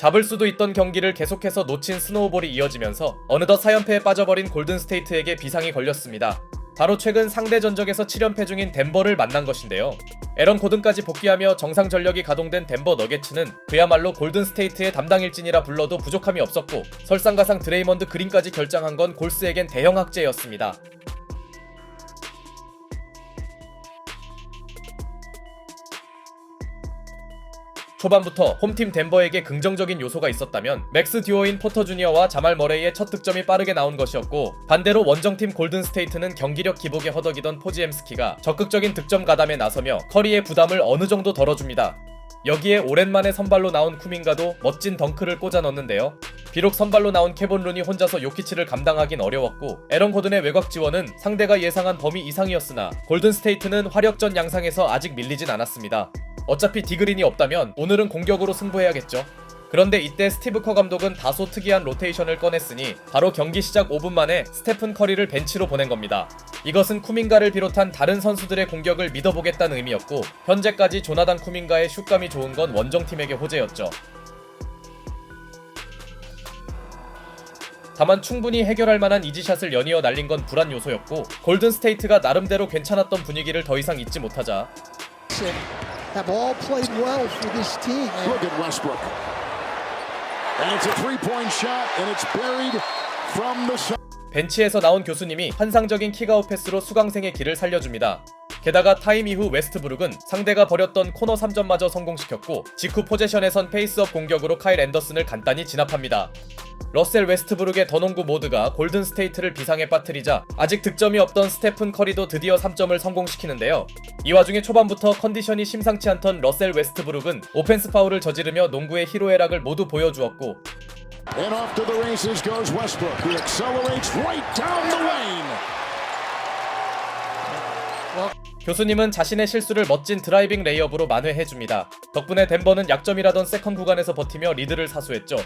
잡을 수도 있던 경기를 계속해서 놓친 스노우볼이 이어지면서 어느덧 4연패에 빠져버린 골든스테이트에게 비상이 걸렸습니다. 바로 최근 상대 전적에서 7연패 중인 덴버를 만난 것인데요. 에런 고든까지 복귀하며 정상 전력이 가동된 덴버 너게츠는 그야말로 골든스테이트의 담당 일진이라 불러도 부족함이 없었고 설상가상 드레이먼드 그린까지 결장한 건 골스에겐 대형 학제였습니다. 초반부터 홈팀 덴버에게 긍정적인 요소가 있었다면 맥스 듀오인 포터 주니어와 자말 머레이의 첫 득점이 빠르게 나온 것이었고 반대로 원정팀 골든 스테이트는 경기력 기복에 허덕이던 포지엠스키가 적극적인 득점 가담에 나서며 커리의 부담을 어느 정도 덜어줍니다. 여기에 오랜만에 선발로 나온 쿠민가도 멋진 덩크를 꽂아 넣는데요. 비록 선발로 나온 케본 룬이 혼자서 요키치를 감당하긴 어려웠고 에런 고든의 외곽 지원은 상대가 예상한 범위 이상이었으나 골든 스테이트는 화력전 양상에서 아직 밀리진 않았습니다. 어차피 디그린이 없다면 오늘은 공격으로 승부해야겠죠. 그런데 이때 스티브 커 감독은 다소 특이한 로테이션을 꺼냈으니 바로 경기 시작 5분 만에 스테픈 커리를 벤치로 보낸 겁니다. 이것은 쿠민가를 비롯한 다른 선수들의 공격을 믿어보겠다는 의미였고 현재까지 조나단 쿠민가의 슛감이 좋은 건 원정팀에게 호재였죠. 다만 충분히 해결할 만한 이지샷을 연이어 날린 건 불안 요소였고 골든 스테이트가 나름대로 괜찮았던 분위기를 더 이상 잊지 못하자 have all played well for this team. Look at Westbrook. And it's a three-point shot, and it's buried from the. 벤치에서 나온 교수님이 환상적인 킥아웃 패스로 수강생의 길을 살려줍니다. 게다가 타임 이후 웨스트브룩은 상대가 버렸던 코너 3점마저 성공시켰고 직후 포제션에선 페이스업 공격으로 카일 앤더슨을 간단히 진압합니다. 러셀 웨스트브룩의 더농구 모드가 골든 스테이트를 비상에 빠뜨리자 아직 득점이 없던 스테픈 커리도 드디어 3점을 성공시키는데요. 이 와중에 초반부터 컨디션이 심상치 않던 러셀 웨스트브룩은 오펜스 파울을 저지르며 농구의 희로애락을 모두 보여주었고 교수님은 자신의 실수를 멋진 드라이빙 레이업으로 만회해줍니다. 덕분에 덴버는 약점이라던 세컨 구간에서 버티며 리드를 사수했죠.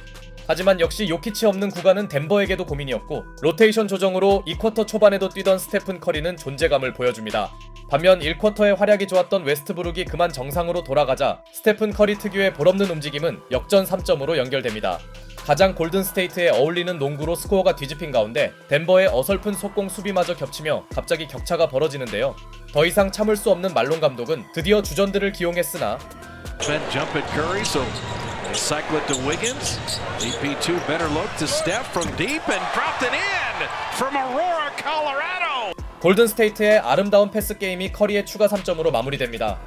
하지만 역시 요키치 없는 구간은 덴버에게도 고민이었고 로테이션 조정으로 2쿼터 초반에도 뛰던 스테픈 커리는 존재감을 보여줍니다. 반면 1쿼터의 활약이 좋았던 웨스트브룩이 그만 정상으로 돌아가자 스테픈 커리 특유의 볼없는 움직임은 역전 3점으로 연결됩니다. 가장 골든스테이트에 어울리는 농구로 스코어가 뒤집힌 가운데 덴버의 어설픈 속공 수비마저 겹치며 갑자기 격차가 벌어지는데요. 더 이상 참을 수 없는 말론 감독은 드디어 주전들을 기용했으나 Then jump at Curry, so they cycle it to Wiggins. DP2 better look to Steph from deep and dropped it in from Aurora, Colorado. 골든 스테이트의 아름다운 패스 게임이 커리의 추가 3점으로 마무리됩니다.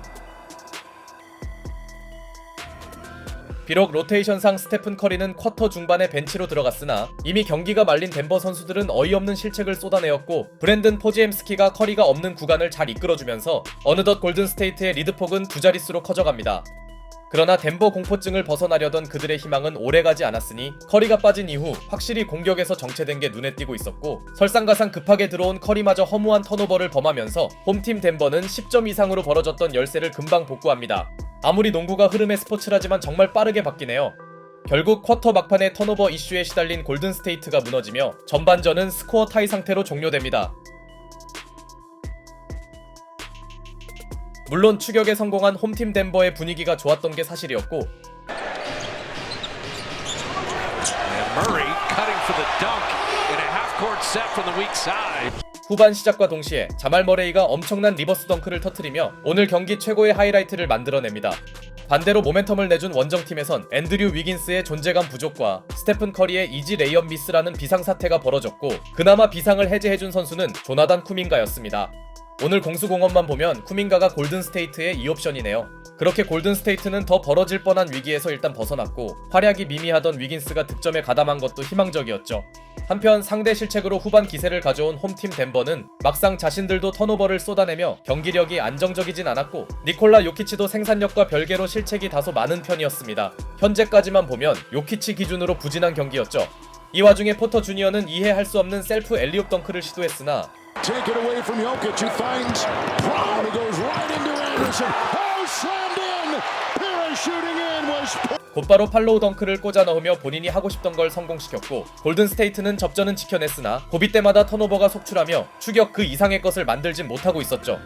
비록 로테이션상 스테픈 커리는 쿼터 중반에 벤치로 들어갔으나 이미 경기가 말린 덴버 선수들은 어이없는 실책을 쏟아내었고 브랜든 포지엠스키가 커리가 없는 구간을 잘 이끌어주면서 어느덧 골든스테이트의 리드폭은 두 자릿수로 커져갑니다. 그러나 덴버 공포증을 벗어나려던 그들의 희망은 오래가지 않았으니 커리가 빠진 이후 확실히 공격에서 정체된 게 눈에 띄고 있었고 설상가상 급하게 들어온 커리마저 허무한 턴오버를 범하면서 홈팀 덴버는 10점 이상으로 벌어졌던 열세를 금방 복구합니다. 아무리 농구가 흐름의 스포츠라지만 정말 빠르게 바뀌네요. 결국 쿼터 막판의 턴오버 이슈에 시달린 골든스테이트가 무너지며 전반전은 스코어 타이 상태로 종료됩니다. 물론 추격에 성공한 홈팀 덴버의 분위기가 좋았던 게 사실이었고. 후반 시작과 동시에 자말 머레이가 엄청난 리버스 덩크를 터트리며 오늘 경기 최고의 하이라이트를 만들어냅니다. 반대로 모멘텀을 내준 원정팀에선 앤드류 위긴스의 존재감 부족과 스테픈 커리의 이지 레이업 미스라는 비상사태가 벌어졌고 그나마 비상을 해제해준 선수는 조나단 쿠민가였습니다. 오늘 공수공헌만 보면 쿠민가가 골든스테이트의 2옵션이네요. 그렇게 골든스테이트는 더 벌어질 뻔한 위기에서 일단 벗어났고 활약이 미미하던 위긴스가 득점에 가담한 것도 희망적이었죠. 한편 상대 실책으로 후반 기세를 가져온 홈팀 덴버는 막상 자신들도 턴오버를 쏟아내며 경기력이 안정적이진 않았고 니콜라 요키치도 생산력과 별개로 실책이 다소 많은 편이었습니다. 현재까지만 보면 요키치 기준으로 부진한 경기였죠. 이 와중에 포터 주니어는 이해할 수 없는 셀프 엘리옵 덩크를 시도했으나 Take it away from Jokic, who finds Brown, who goes right into Anderson. Oh, slammed in! Parachuting in was 곧바로 팔로우 덩크를 꽂아 넣으며 본인이 하고 싶던 걸 성공시켰고 골든 스테이트는 접전은 지켜냈으나 고비 때마다 턴오버가 속출하며 추격 그 이상의 것을 만들진 못하고 있었죠.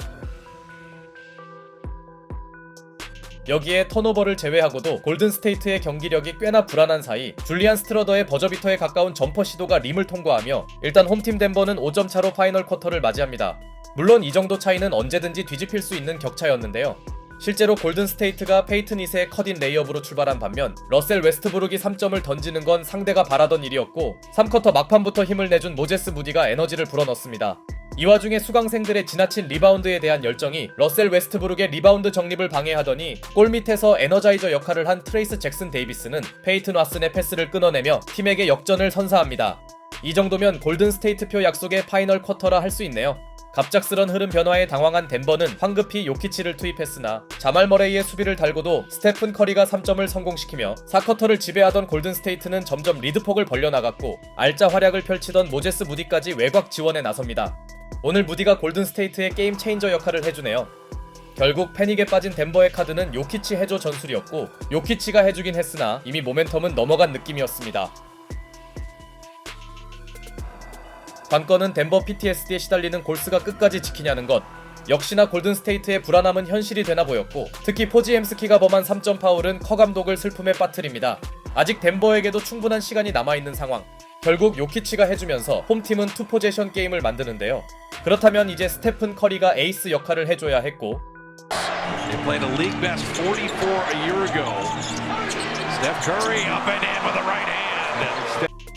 여기에 턴오버를 제외하고도 골든스테이트의 경기력이 꽤나 불안한 사이 줄리안 스트러더의 버저비터에 가까운 점퍼 시도가 림을 통과하며 일단 홈팀 덴버는 5점 차로 파이널 쿼터를 맞이합니다. 물론 이 정도 차이는 언제든지 뒤집힐 수 있는 격차였는데요. 실제로 골든스테이트가 페이트닛의 컷인 레이업으로 출발한 반면 러셀 웨스트브룩이 3점을 던지는 건 상대가 바라던 일이었고 3쿼터 막판부터 힘을 내준 모제스 무디가 에너지를 불어넣습니다. 이 와중에 수강생들의 지나친 리바운드에 대한 열정이 러셀 웨스트브룩의 리바운드 정립을 방해하더니 골 밑에서 에너자이저 역할을 한 트레이스 잭슨 데이비스는 페이튼 왓슨의 패스를 끊어내며 팀에게 역전을 선사합니다. 이 정도면 골든 스테이트표 약속의 파이널 쿼터라 할 수 있네요. 갑작스런 흐름 변화에 당황한 덴버는 황급히 요키치를 투입했으나 자말 머레이의 수비를 달고도 스테픈 커리가 3점을 성공시키며 4쿼터를 지배하던 골든스테이트는 점점 리드폭을 벌려나갔고 알짜 활약을 펼치던 모제스 무디까지 외곽 지원에 나섭니다. 오늘 무디가 골든스테이트의 게임 체인저 역할을 해주네요. 결국 패닉에 빠진 덴버의 카드는 요키치 해줘 전술이었고 요키치가 해주긴 했으나 이미 모멘텀은 넘어간 느낌이었습니다. 관건은 덴버 PTSD에 시달리는 골스가 끝까지 지키냐는 것. 역시나 골든스테이트의 불안함은 현실이 되나 보였고 특히 포지엠스키가 범한 3점 파울은 커 감독을 슬픔에 빠뜨립니다. 아직 덴버에게도 충분한 시간이 남아있는 상황. 결국 요키치가 해주면서 홈팀은 투 포제션 게임을 만드는데요. 그렇다면 이제 스테픈 커리가 에이스 역할을 해줘야 했고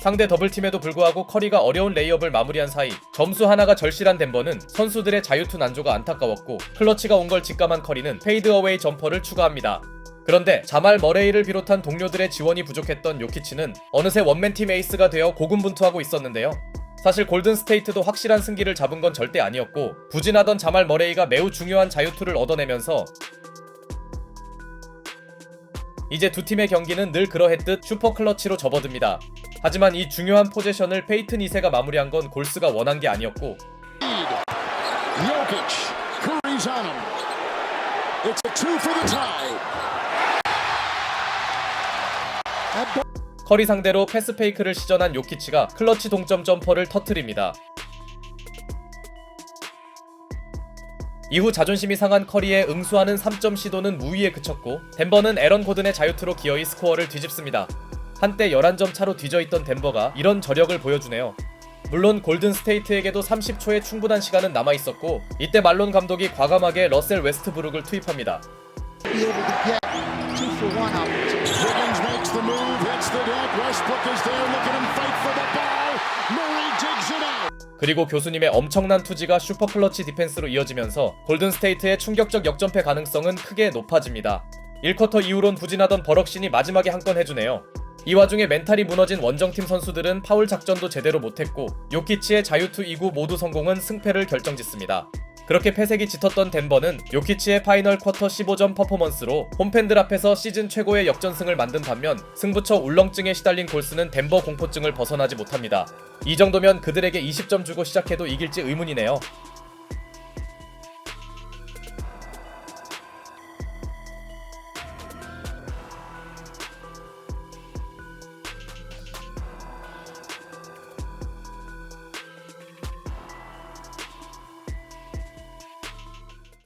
They played a league best 44 a year ago. Steph Curry up and in with the right hand. 상대 더블팀에도 불구하고 커리가 어려운 레이업을 마무리한 사이 점수 하나가 절실한 덴버는 선수들의 자유투 난조가 안타까웠고 클러치가 온 걸 직감한 커리는 페이드어웨이 점퍼를 추가합니다. 그런데 자말 머레이를 비롯한 동료들의 지원이 부족했던 요키치는 어느새 원맨팀 에이스가 되어 고군분투하고 있었는데요. 사실 골든 스테이트도 확실한 승기를 잡은 건 절대 아니었고 부진하던 자말 머레이가 매우 중요한 자유투를 얻어내면서 이제 두 팀의 경기는 늘 그러했듯 슈퍼 클러치로 접어듭니다. 하지만 이 중요한 포지션을 페이튼 2세가 마무리한 건 골스가 원한 게 아니었고 커리 상대로 패스 페이크를 시전한 요키치가 클러치 동점 점퍼를 터트립니다. 이후 자존심이 상한 커리의 응수하는 3점 시도는 무위에 그쳤고 덴버는 에런 고든의 자유투로 기어이 스코어를 뒤집습니다. 한때 11점 차로 뒤져있던 덴버가 이런 저력을 보여주네요. 물론 골든 스테이트에게도 30초의 충분한 시간은 남아 있었고 이때 말론 감독이 과감하게 러셀 웨스트브룩을 투입합니다. 그리고 교수님의 엄청난 투지가 슈퍼 클러치 디펜스로 이어지면서 골든 스테이트의 충격적 역전패 가능성은 크게 높아집니다. 1쿼터 이후론 부진하던 버럭신이 마지막에 한 건 해주네요. 이 와중에 멘탈이 무너진 원정팀 선수들은 파울 작전도 제대로 못했고 요키치의 자유투 2구 모두 성공은 승패를 결정짓습니다. 그렇게 패색이 짙었던 덴버는 요키치의 파이널 쿼터 15점 퍼포먼스로 홈팬들 앞에서 시즌 최고의 역전승을 만든 반면 승부처 울렁증에 시달린 골스는 덴버 공포증을 벗어나지 못합니다. 이 정도면 그들에게 20점 주고 시작해도 이길지 의문이네요.